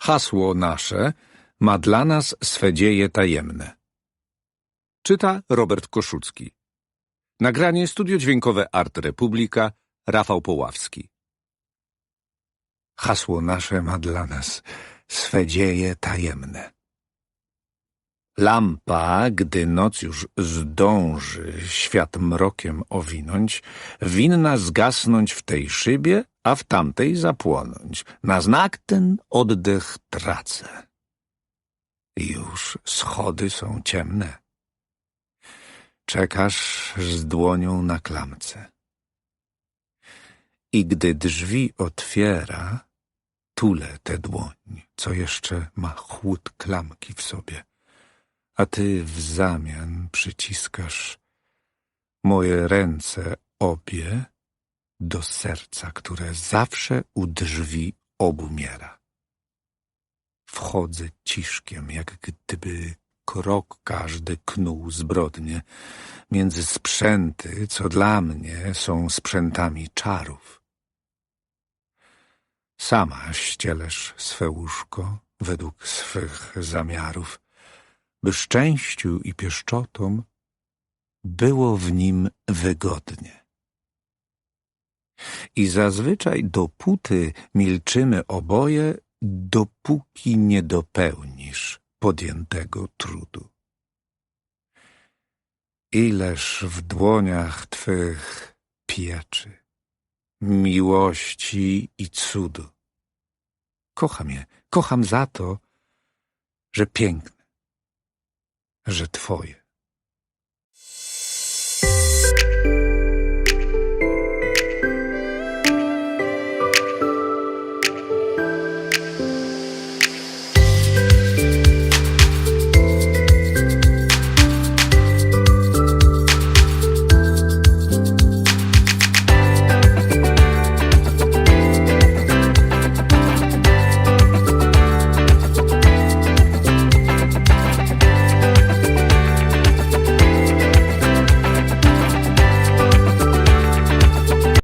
Hasło nasze ma dla nas swe dzieje tajemne. Czyta Robert Koszucki. Nagranie studio dźwiękowe Art Republika, Rafał Poławski. Hasło nasze ma dla nas swe dzieje tajemne. Lampa, gdy noc już zdąży świat mrokiem owinąć, winna zgasnąć w tej szybie, a w tamtej zapłonąć. Na znak ten oddech tracę. Już schody są ciemne. Czekasz z dłonią na klamce. I gdy drzwi otwiera, tule tę dłoń, co jeszcze ma chłód klamki w sobie, a ty w zamian przyciskasz moje ręce obie do serca, które zawsze u drzwi obumiera. Wchodzę ciszkiem, jak gdyby krok każdy knuł zbrodnie między sprzęty, co dla mnie są sprzętami czarów. Sama ścielesz swe łóżko według swych zamiarów, by szczęściu i pieszczotom było w nim wygodnie. I zazwyczaj dopóty milczymy oboje, dopóki nie dopełnisz podjętego trudu. Ileż w dłoniach Twych pieczy, miłości i cudu. Kocham je, kocham za to, że piękne, że Twoje.